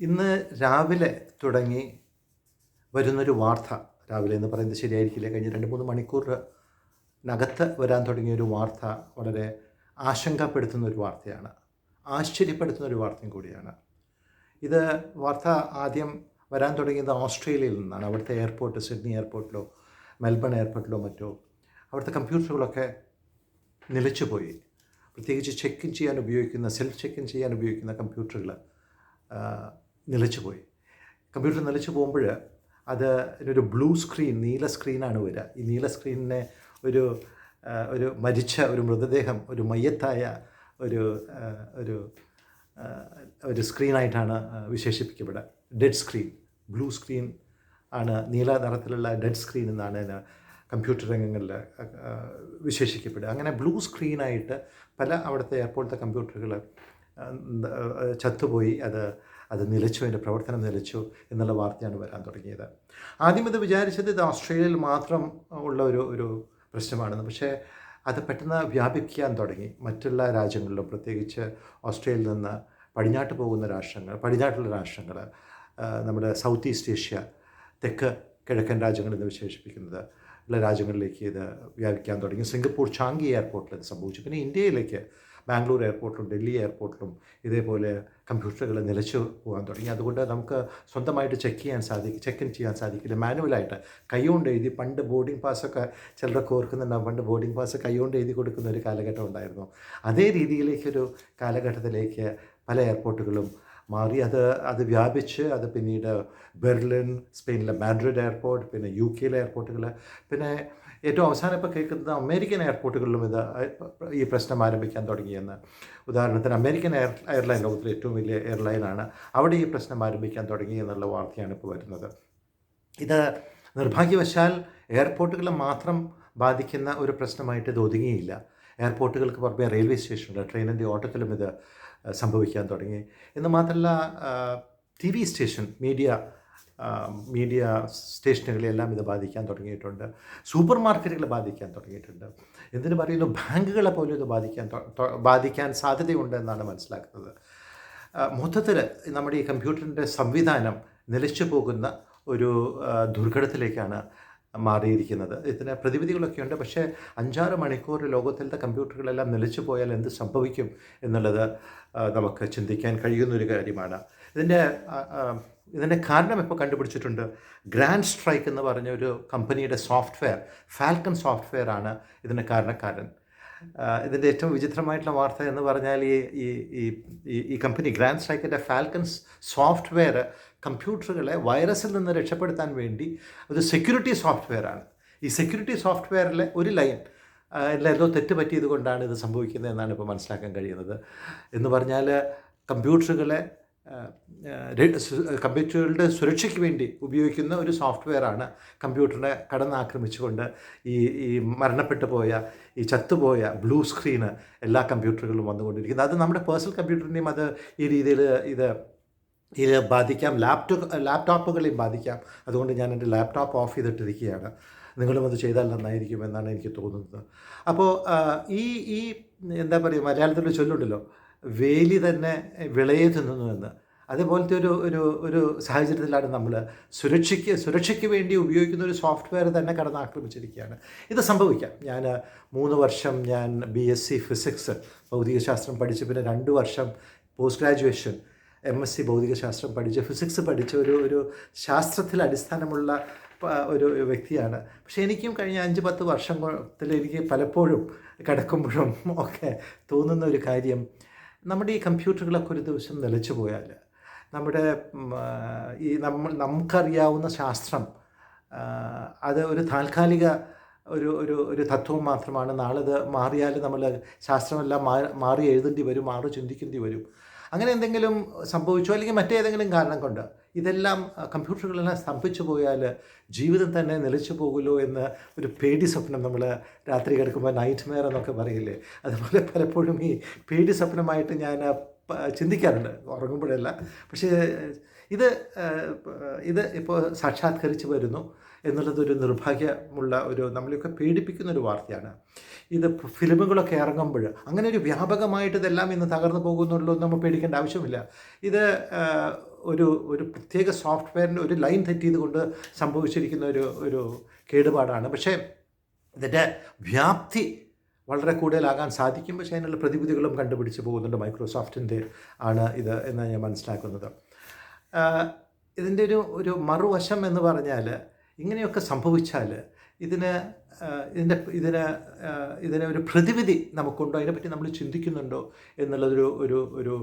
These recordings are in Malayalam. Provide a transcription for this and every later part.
ഇന്ന് രാവിലെ തുടങ്ങി വരുന്നൊരു വാർത്ത രാവിലെ എന്ന് പറയുന്നത് ശരിയായിരിക്കില്ല. കഴിഞ്ഞ രണ്ട് മൂന്ന് മണിക്കൂറിനകത്ത് വരാൻ തുടങ്ങിയ ഒരു വാർത്ത വളരെ ആശങ്കപ്പെടുത്തുന്ന ഒരു വാർത്തയാണ്. ആശ്ചര്യപ്പെടുത്തുന്ന ഒരു വാർത്തയും കൂടിയാണ്. ഇത് വാർത്ത ആദ്യം വരാൻ തുടങ്ങിയത് ഓസ്ട്രേലിയയിൽ നിന്നാണ്. അവിടുത്തെ എയർപോർട്ട് സിഡ്നി എയർപോർട്ടിലോ മെൽബൺ എയർപോർട്ടിലോ മറ്റോ അവിടുത്തെ കമ്പ്യൂട്ടറുകളൊക്കെ നിലച്ചുപോയി. പ്രത്യേകിച്ച് ചെക്ക് ഇൻ ചെയ്യാൻ ഉപയോഗിക്കുന്ന സെൽഫ് ചെക്ക് ഇൻ ചെയ്യാൻ ഉപയോഗിക്കുന്ന കമ്പ്യൂട്ടറുകൾ നിലച്ചുപോയി. കമ്പ്യൂട്ടർ നിലച്ചു പോകുമ്പോൾ അത് ഒരു ബ്ലൂ സ്ക്രീൻ നീല സ്ക്രീനാണ് വരിക. ഈ നീല സ്ക്രീനിനെ ഒരു ഒരു മരിച്ച ഒരു മൃതദേഹം ഒരു മയ്യത്തായ ഒരു ഒരു ഒരു സ്ക്രീനായിട്ടാണ് വിശേഷിപ്പിക്കപ്പെടുക. ഡെഡ് സ്ക്രീൻ ബ്ലൂ സ്ക്രീൻ ആണ് നീല നിറത്തിലുള്ള ഡെഡ് സ്ക്രീൻ എന്നാണ് അതിന് കമ്പ്യൂട്ടർ രംഗങ്ങളിൽ വിശേഷിക്കപ്പെടുക. അങ്ങനെ ബ്ലൂ സ്ക്രീനായിട്ട് പല അവിടുത്തെ എയർപോർട്ടിലെ കമ്പ്യൂട്ടറുകൾ ചത്തുപോയി. അത് അത് നിലച്ചു അതിന്റെ പ്രവർത്തനം നിലച്ചു എന്നുള്ള വാർത്തയാണ് വരാൻ തുടങ്ങിയത്. ആദ്യം ഇത് വിചാരിച്ചത് ഇത് ഓസ്ട്രേലിയയിൽ മാത്രം ഉള്ള ഒരു ഒരു പ്രശ്നമാണെന്ന്. പക്ഷേ അത് പെട്ടെന്ന് വ്യാപിക്കാൻ തുടങ്ങി. മറ്റുള്ള രാജ്യങ്ങളിലും പ്രത്യേകിച്ച് ഓസ്ട്രേലിയയിൽ നിന്ന് പടിഞ്ഞാട്ട് പോകുന്ന രാഷ്ട്രങ്ങൾ പടിഞ്ഞാട്ടുള്ള രാഷ്ട്രങ്ങൾ നമ്മുടെ സൗത്ത് ഈസ്റ്റ് ഏഷ്യ തെക്ക് കിഴക്കൻ രാജ്യങ്ങൾ എന്ന് വിശേഷിപ്പിക്കുന്നത് ഉള്ള രാജ്യങ്ങളിലേക്ക് ഇത് വ്യാപിക്കാൻ തുടങ്ങി. സിംഗപ്പൂർ ചാങ്കി എയർപോർട്ടിൽ ഇത് സംഭവിച്ചു. പിന്നെ ഇന്ത്യയിലേക്ക് ബാംഗ്ലൂർ എയർപോർട്ടിലും ഡൽഹി എയർപോർട്ടിലും ഇതേപോലെ കമ്പ്യൂട്ടറുകൾ നിലച്ചു പോകാൻ തുടങ്ങി. അതുകൊണ്ട് നമുക്ക് സ്വന്തമായിട്ട് ചെക്ക് ചെയ്യാൻ സാധിക്കും ചെക്ക് ഇൻ ചെയ്യാൻ സാധിക്കില്ല. മാനുവലായിട്ട് കൈകൊണ്ട് എഴുതി പണ്ട് ബോർഡിംഗ് പാസ്സൊക്കെ ചിലരൊക്കെ ഓർക്കുന്നുണ്ടാവും. പണ്ട് ബോർഡിംഗ് പാസ് കൈകൊണ്ട് എഴുതി കൊടുക്കുന്ന ഒരു കാലഘട്ടം ഉണ്ടായിരുന്നു. അതേ രീതിയിലേക്കൊരു കാലഘട്ടത്തിലേക്ക് പല എയർപോർട്ടുകളും മാറി. അത് അത് വ്യാപിച്ച് അത് പിന്നീട് ബെർലിൻ സ്പെയിനിലെ മാഡ്രിഡ് എയർപോർട്ട് പിന്നെ യു കെയിലെ എയർപോർട്ടുകൾ പിന്നെ ഏറ്റവും അവസാനം ഇപ്പോൾ കേൾക്കുന്നത് അമേരിക്കൻ എയർപോർട്ടുകളിലും ഇത് ഈ പ്രശ്നം ആരംഭിക്കാൻ തുടങ്ങിയെന്ന്. ഉദാഹരണത്തിന് അമേരിക്കൻ എയർ എയർലൈൻ ലോകത്തിലെ ഏറ്റവും വലിയ എയർലൈനാണ് അവിടെ ഈ പ്രശ്നം ആരംഭിക്കാൻ തുടങ്ങി എന്നുള്ള വാർത്തയാണ് ഇപ്പോൾ വരുന്നത്. ഇത് നിർഭാഗ്യവശാൽ എയർപോർട്ടുകളെ മാത്രം ബാധിക്കുന്ന ഒരു പ്രശ്നമായിട്ട് ഇത് ഒതുങ്ങിയില്ല. എയർപോർട്ടുകൾക്ക് പുറമെ റെയിൽവേ സ്റ്റേഷനുകൾ ട്രെയിനിന്റെ ഓട്ടത്തിലും ഇത് സംഭവിക്കാൻ തുടങ്ങി. എന്ന് മാത്രമല്ല T V station media media സ്റ്റേഷനുകളെല്ലാം ഇത് ബാധിക്കാൻ തുടങ്ങിയിട്ടുണ്ട്. സൂപ്പർ മാർക്കറ്റുകളെ ബാധിക്കാൻ തുടങ്ങിയിട്ടുണ്ട്. എന്തിനു പറയുന്നു? ബാങ്കുകളെ പോലും ഇത് ബാധിക്കാൻ ബാധിക്കാൻ സാധ്യതയുണ്ടെന്നാണ് മനസ്സിലാക്കുന്നത്. മൊത്തത്തിൽ നമ്മുടെ ഈ കമ്പ്യൂട്ടറിന്റെ സംവിധാനം നിലച്ചു പോകുന്ന ഒരു ദുർഘടത്തിലേക്കാണ് മാറിയിരിക്കുന്നത്. ഇതിന് പ്രതിവിധികളൊക്കെ ഉണ്ട്. പക്ഷേ അഞ്ചാറ് മണിക്കൂർ ലോകത്തിലത്തെ കമ്പ്യൂട്ടറുകളെല്ലാം നിലച്ചു പോയാൽ എന്ത് സംഭവിക്കും എന്നുള്ളത് നമുക്ക് ചിന്തിക്കാൻ കഴിയുന്നൊരു കാര്യമാണ്. ഇതിന്റെ ഇതിന്റെ കാരണം ഇപ്പോൾ കണ്ടുപിടിച്ചിട്ടുണ്ട്? ഗ്രാൻഡ് സ്ട്രൈക്ക് എന്ന് പറഞ്ഞ ഒരു കമ്പനിയുടെ സോഫ്റ്റ്വെയർ ഫാൽക്കൺ സോഫ്റ്റ്വെയർ ആണ് ഇതിന് കാരണക്കാരൻ. ഇതിന്റെ ഏറ്റവും വിചിത്രമായിട്ടുള്ള വാർത്ത എന്ന് പറഞ്ഞാൽ ഈ ഈ ഈ കമ്പനി ഗ്രാൻഡ് സ്ട്രൈക്കിന്റെ ഫാൽക്കൺസ് സോഫ്റ്റ്വെയർ കമ്പ്യൂട്ടറുകളെ വൈറസിൽ നിന്ന് രക്ഷപ്പെടുത്താൻ വേണ്ടി ഒരു സെക്യൂരിറ്റി സോഫ്റ്റ്വെയർ ആണ്. ഈ സെക്യൂരിറ്റി സോഫ്റ്റ്വെയറിലെ ഒരു ലൈൻ എന്തോ തെറ്റ് പറ്റിയത് കൊണ്ടാണ് ഇത് സംഭവിക്കുന്നത് എന്നാണ് ഇപ്പോൾ മനസ്സിലാക്കാൻ കഴിയുന്നത്. എന്ന് പറഞ്ഞാൽ കമ്പ്യൂട്ടറുകളെ കമ്പ്യൂട്ടറുകളുടെ സുരക്ഷയ്ക്ക് വേണ്ടി ഉപയോഗിക്കുന്ന ഒരു സോഫ്റ്റ്വെയറാണ് കമ്പ്യൂട്ടറിനെ കടന്നാക്രമിച്ചുകൊണ്ട് ഈ ഈ മരണപ്പെട്ടു പോയ ഈ ചത്തുപോയ ബ്ലൂ സ്ക്രീന് എല്ലാ കമ്പ്യൂട്ടറുകളിലും വന്നുകൊണ്ടിരിക്കുന്നത്. അത് നമ്മുടെ പേഴ്സണൽ കമ്പ്യൂട്ടറിനെയും അത് ഈ രീതിയിൽ ഇത് ഇത് ബാധിക്കാം. ലാപ്ടോപ്പ് ലാപ്ടോപ്പുകളെയും ബാധിക്കാം. അതുകൊണ്ട് ഞാൻ എന്റെ ലാപ്ടോപ്പ് ഓഫ് ചെയ്തിട്ടിരിക്കുകയാണ്. നിങ്ങളും അത് ചെയ്താൽ നന്നായിരിക്കും എന്നാണ് എനിക്ക് തോന്നുന്നത്. അപ്പോൾ ഈ ഈ എന്താ പറയുക മലയാളത്തിൽ ചൊല്ലുണ്ടല്ലോ. വേലി തന്നെ വിളയെ തിന്നുന്നുവെന്ന്. അതേപോലത്തെ ഒരു ഒരു ഒരു സാഹചര്യത്തിലാണ് നമ്മൾ സുരക്ഷയ്ക്ക് സുരക്ഷയ്ക്ക് വേണ്ടി ഉപയോഗിക്കുന്ന ഒരു സോഫ്റ്റ്വെയർ തന്നെ കടന്ന് ആക്രമിച്ചിരിക്കുകയാണ് ഇത് സംഭവിക്കാം. ഞാൻ മൂന്ന് വർഷം ഞാൻ ബി എസ് സി ഫിസിക്സ് ഭൗതികശാസ്ത്രം പഠിച്ച് പിന്നെ രണ്ട് വർഷം post graduation M S C ഭൗതികശാസ്ത്രം പഠിച്ച് ഫിസിക്സ് പഠിച്ച ഒരു ഒരു ശാസ്ത്രത്തിൽ അടിസ്ഥാനമുള്ള ഒരു വ്യക്തിയാണ്. പക്ഷേ എനിക്കും കഴിഞ്ഞ അഞ്ച് പത്ത് വർഷത്തിൽ എനിക്ക് പലപ്പോഴും കിടക്കുമ്പോഴും ഒക്കെ തോന്നുന്ന ഒരു കാര്യം നമ്മുടെ ഈ കമ്പ്യൂട്ടറുകളൊക്കെ ഒരു ദിവസം നിലച്ചു പോയാൽ നമ്മുടെ ഈ നമ്മൾ നമുക്കറിയാവുന്ന ശാസ്ത്രം അത് ഒരു താൽക്കാലിക ഒരു ഒരു ഒരു തത്വം മാത്രമാണ്. നാളെ ഇത് മാറിയാൽ നമ്മൾ ശാസ്ത്രമെല്ലാം മാറി മാറി എഴുതേണ്ടി വരും മാറി ചിന്തിക്കേണ്ടി വരും. അങ്ങനെ എന്തെങ്കിലും സംഭവിച്ചോ? അല്ലെങ്കിൽ മറ്റേതെങ്കിലും കാരണം കൊണ്ട്? ഇതെല്ലാം കമ്പ്യൂട്ടറുകളെല്ലാം സ്തംഭിച്ചു പോയാൽ ജീവിതം തന്നെ നിലച്ചു പോകുമല്ലോ എന്ന് ഒരു പേടി സ്വപ്നം നമ്മൾ രാത്രി കിടക്കുമ്പോൾ നൈറ്റ് മെയർ എന്നൊക്കെ പറയില്ലേ? അതുപോലെ പലപ്പോഴും ഈ പേടി സ്വപ്നമായിട്ട് ഞാൻ ചിന്തിക്കാറുണ്ട്. ഉറങ്ങുമ്പോഴല്ല. പക്ഷേ ഇത് ഇത് ഇപ്പോൾ സാക്ഷാത്കരിച്ച് വരുന്നു എന്നുള്ളതൊരു നിർഭാഗ്യമുള്ള ഒരു നമ്മളെയൊക്കെ പേടിപ്പിക്കുന്ന ഒരു വാർത്തയാണ്. ഇത് ഫിലിമുകളൊക്കെ ഇറങ്ങുമ്പോൾ അങ്ങനെ ഒരു വ്യാപകമായിട്ട് ഇതെല്ലാം ഇന്ന് തകർന്നു പോകുന്നുള്ളൂ നമ്മൾ പേടിക്കേണ്ട ആവശ്യമില്ല. ഇത് ഒരു ഒരു പ്രത്യേക സോഫ്റ്റ്വെയറിന്റെ ഒരു ലൈൻ തെറ്റിയത് കൊണ്ട് സംഭവിച്ചിരിക്കുന്ന ഒരു ഒരു കേടുപാടാണ്. പക്ഷേ ഇതിന്റെ വ്യാപ്തി വളരെ കൂടുതലാകാൻ സാധിക്കും. പക്ഷേ അതിനുള്ള പ്രതിവിധികളും കണ്ടുപിടിച്ച് പോകുന്നുണ്ട് മൈക്രോസോഫ്റ്റിന്റെ ആണ് ഇത് എന്ന് ഞാൻ മനസ്സിലാക്കുന്നത്. ഇതിന്റെ ഒരു ഒരു മറുവശം എന്ന് പറഞ്ഞാൽ ഇങ്ങനെയൊക്കെ സംഭവിച്ചാൽ ഇതിന് ഇതിന്റെ ഇതിന് ഇതിന് ഒരു പ്രതിവിധി നമുക്കുണ്ടോ? അതിനെപ്പറ്റി നമ്മൾ ചിന്തിക്കുന്നുണ്ടോ എന്നുള്ളതൊരു ഒരു ഒരു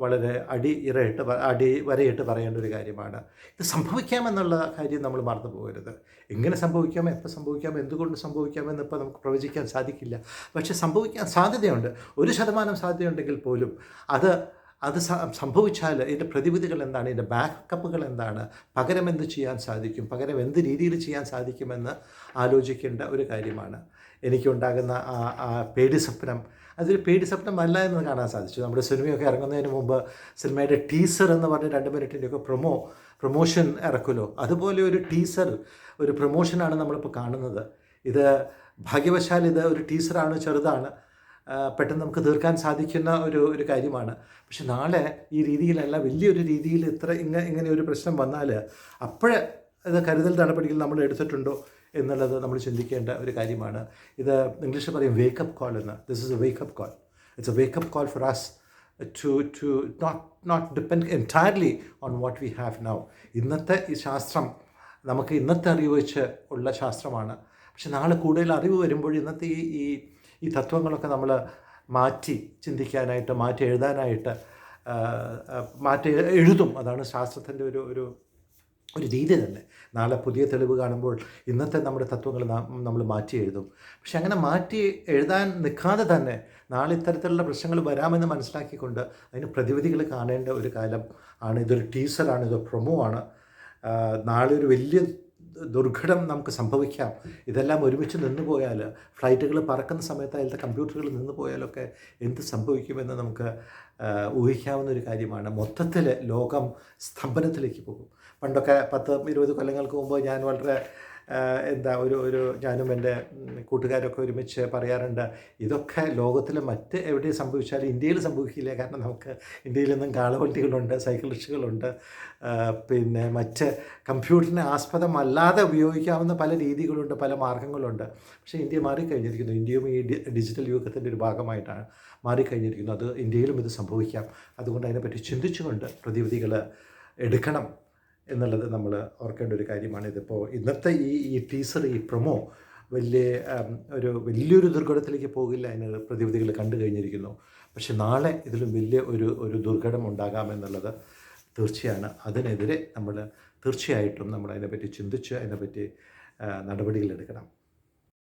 വളരെ അടി ഇറയിട്ട് അടി വരയിട്ട് പറയേണ്ട ഒരു കാര്യമാണ്. ഇത് സംഭവിക്കാമെന്നുള്ള കാര്യം നമ്മൾ മറന്നു പോകരുത്. എങ്ങനെ സംഭവിക്കാം എപ്പോൾ സംഭവിക്കാം എന്തുകൊണ്ട് സംഭവിക്കാമെന്ന് ഇപ്പോൾ നമുക്ക് പ്രവചിക്കാൻ സാധിക്കില്ല. പക്ഷെ സംഭവിക്കാൻ സാധ്യതയുണ്ട്. ഒരു ശതമാനം സാധ്യതയുണ്ടെങ്കിൽ പോലും അത് അത് സംഭവിച്ചാൽ ഇതിന്റെ പ്രതിവിധികൾ എന്താണ്? ഇതിന്റെ ബാക്കപ്പുകൾ എന്താണ്? പകരം എന്ത് ചെയ്യാൻ സാധിക്കും? പകരം എന്ത് രീതിയിൽ ചെയ്യാൻ സാധിക്കുമെന്ന് ആലോചിക്കേണ്ട ഒരു കാര്യമാണ്. എനിക്കുണ്ടാകുന്ന ആ പേടി സ്വപ്നം. അതൊരു പേടി സ്വപ്നം അല്ല എന്ന് കാണാൻ സാധിച്ചു. നമ്മുടെ സിനിമയൊക്കെ ഇറങ്ങുന്നതിന് മുമ്പ് സിനിമയുടെ ടീസർ എന്ന് പറഞ്ഞ രണ്ട് മിനിറ്റിന്റെയൊക്കെ പ്രൊമോ പ്രൊമോഷൻ ഇറക്കുമല്ലോ. അതുപോലെ ഒരു ടീസർ ഒരു പ്രൊമോഷനാണ് നമ്മളിപ്പോൾ കാണുന്നത്. ഇത് ഭാഗ്യവശാൽ ഇത് ഒരു ടീസറാണ് ചെറുതാണ്. പെട്ടെന്ന് നമുക്ക് തീർക്കാൻ സാധിക്കുന്ന ഒരു ഒരു കാര്യമാണ്. പക്ഷെ നാളെ ഈ രീതിയിലല്ല വലിയൊരു രീതിയിൽ ഇത്ര ഇങ്ങനെ ഇങ്ങനെ ഒരു പ്രശ്നം വന്നാൽ അപ്പോഴേ ഇത് കരുതൽ നടപടികൾ നമ്മൾ എടുത്തിട്ടുണ്ടോ എന്നുള്ളത് നമ്മൾ ചിന്തിക്കേണ്ട ഒരു കാര്യമാണ്. ഇത് ഇംഗ്ലീഷിൽ പറയും വേക്കപ്പ് കോൾ എന്ന്. This is a wake up call it's a wake up call for us to to not not depend entirely on what we have now ഇന്നത്തെ ഈ ശാസ്ത്രം നമുക്ക് ഇന്നത്തെ അറിവ് വെച്ച് ഉള്ള ശാസ്ത്രമാണ്. പക്ഷെ നാളെ കൂടുതൽ അറിവ് വരുമ്പോൾ ഇന്നത്തെ ഈ ഈ ഈ തത്വങ്ങളൊക്കെ നമ്മൾ മാറ്റി ചിന്തിക്കാനായിട്ട് മാറ്റി എഴുതാനായിട്ട് മാറ്റി എഴുതും. അതാണ് ശാസ്ത്രത്തിന്റെ ഒരു ഒരു ഒരു രീതി തന്നെ. നാളെ പുതിയ തെളിവ് കാണുമ്പോൾ ഇന്നത്തെ നമ്മുടെ തത്വങ്ങൾ നമ്മൾ മാറ്റി എഴുതും. പക്ഷെ അങ്ങനെ മാറ്റി എഴുതാൻ നിൽക്കാതെ തന്നെ നാളെ ഇത്തരത്തിലുള്ള പ്രശ്നങ്ങൾ വരാമെന്ന് മനസ്സിലാക്കിക്കൊണ്ട് അതിന് പ്രതിവിധികൾ കാണേണ്ട ഒരു കാലം ആണ്. ഇതൊരു ടീസറാണ് ഇതൊരു പ്രൊമോ ആണ്. നാളെ ഒരു വലിയ ദുർഘടം നമുക്ക് സംഭവിക്കാം. ഇതെല്ലാം ഒരുമിച്ച് നിന്നു പോയാൽ ഫ്ലൈറ്റുകൾ പറക്കുന്ന സമയത്ത് അതിലത്തെ കമ്പ്യൂട്ടറുകൾ നിന്നു പോയാലൊക്കെ എന്ത് സംഭവിക്കുമെന്ന് നമുക്ക് ഊഹിക്കാവുന്ന ഒരു കാര്യമാണ്. മൊത്തത്തിൽ ലോകം സ്തംഭനത്തിലേക്ക് പോകും. പണ്ടൊക്കെ പത്ത് ഇരുപത് കൊല്ലങ്ങൾക്ക് മുമ്പ് ഞാൻ വളരെ എന്താ ഒരു ഒരു ഞാനും എന്റെ കൂട്ടുകാരൊക്കെ ഒരുമിച്ച് പറയാറുണ്ട് ഇതൊക്കെ ലോകത്തിൽ മറ്റ് എവിടെ സംഭവിച്ചാലും ഇന്ത്യയിൽ സംഭവിക്കില്ല. കാരണം നമുക്ക് ഇന്ത്യയിൽ നിന്നും കാളവണ്ടികളുണ്ട് സൈക്കിൾ റിക്ഷകളുണ്ട്. പിന്നെ മറ്റ് കമ്പ്യൂട്ടറിനെ ആസ്പദമല്ലാതെ ഉപയോഗിക്കാവുന്ന പല രീതികളുണ്ട് പല മാർഗങ്ങളുണ്ട്. പക്ഷേ ഇന്ത്യ മാറിക്കഴിഞ്ഞിരിക്കുന്നു. ഇന്ത്യയും ഈ ഡിജിറ്റൽ യുഗത്തിന്റെ ഒരു ഭാഗമായിട്ടാണ് മാറിക്കഴിഞ്ഞിരിക്കുന്നു അത് ഇന്ത്യയിലും ഇത് സംഭവിക്കാം. അതുകൊണ്ട് അതിനെപ്പറ്റി ചിന്തിച്ചുകൊണ്ട് പ്രതിവിധികൾ എടുക്കണം. എന്നുള്ളത് നമ്മൾ ഓർക്കേണ്ട ഒരു കാര്യമാണ്. ഇതിപ്പോൾ ഇന്നത്തെ ഈ ഈ ടീസർ ഈ പ്രൊമോ വലിയ ഒരു വലിയൊരു ദുർഘടത്തിലേക്ക് പോകില്ല അതിന് പ്രതിവിധികൾ കണ്ടു കഴിഞ്ഞിരിക്കുന്നു. പക്ഷെ നാളെ ഇതിലും വലിയ ഒരു ഒരു ദുർഘടം ഉണ്ടാകാമെന്നുള്ളത് തീർച്ചയാണ്. അതിനെതിരെ നമ്മൾ തീർച്ചയായിട്ടും നമ്മൾ അതിനെപ്പറ്റി ചിന്തിച്ച് അതിനെപ്പറ്റി നടപടികളെടുക്കണം